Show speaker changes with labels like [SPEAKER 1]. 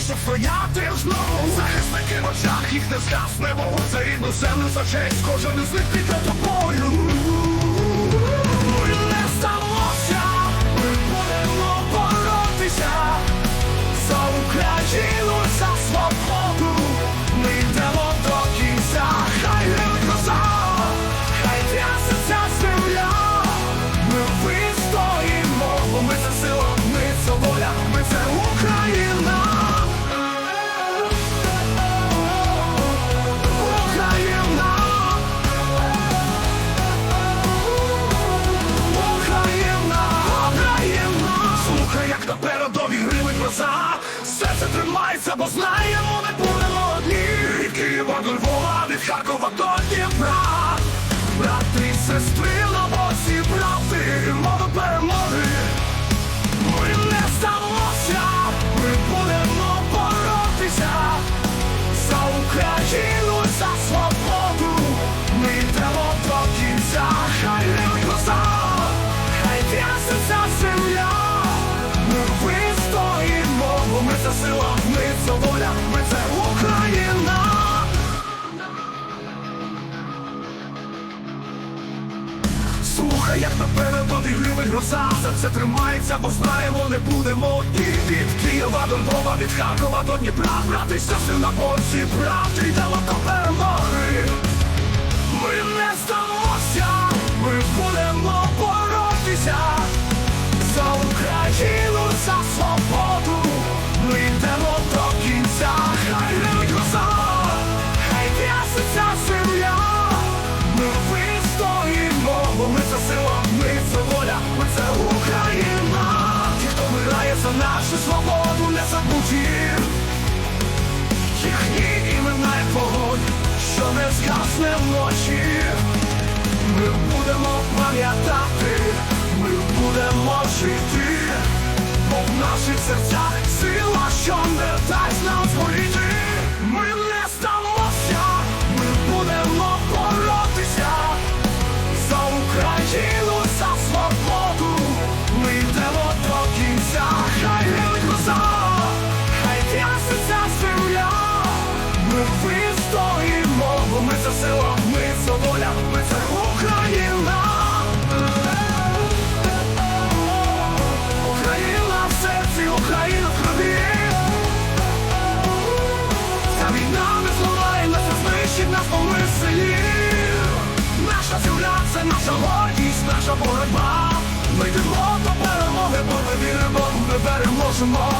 [SPEAKER 1] щоб стояти знову. Захисники в очах, їх не згасне вогонь За рідну землю за честь, кожен із них піде до Серце тримається, бо знаємо, не будемо одні. Від Києва до Львова, від Харкова до це сила, ми це воля, ми це Україна. Слухай, як наперед одігрівить гроза. За все тримається, бо знаємо, не будемо І Від Києва до Львова, від Харкова до Дніпра. Брати і сестри на боці правди кінця, хай гримить гроза Хай трясеться земля. Ми вистоїмо, бо ми це сила, ми це воля, ми це Україна. Ті, хто вмирає за нашу свободу, не забуті Їхні імена як вогонь, що не згасне вночі. Ми будемо пам'ятати, ми будемо жити. Бо в наших серцях сила, що не наша гордість, наша боротьба. Ми йдемо до перемоги, бо ми віримо, ми переможемо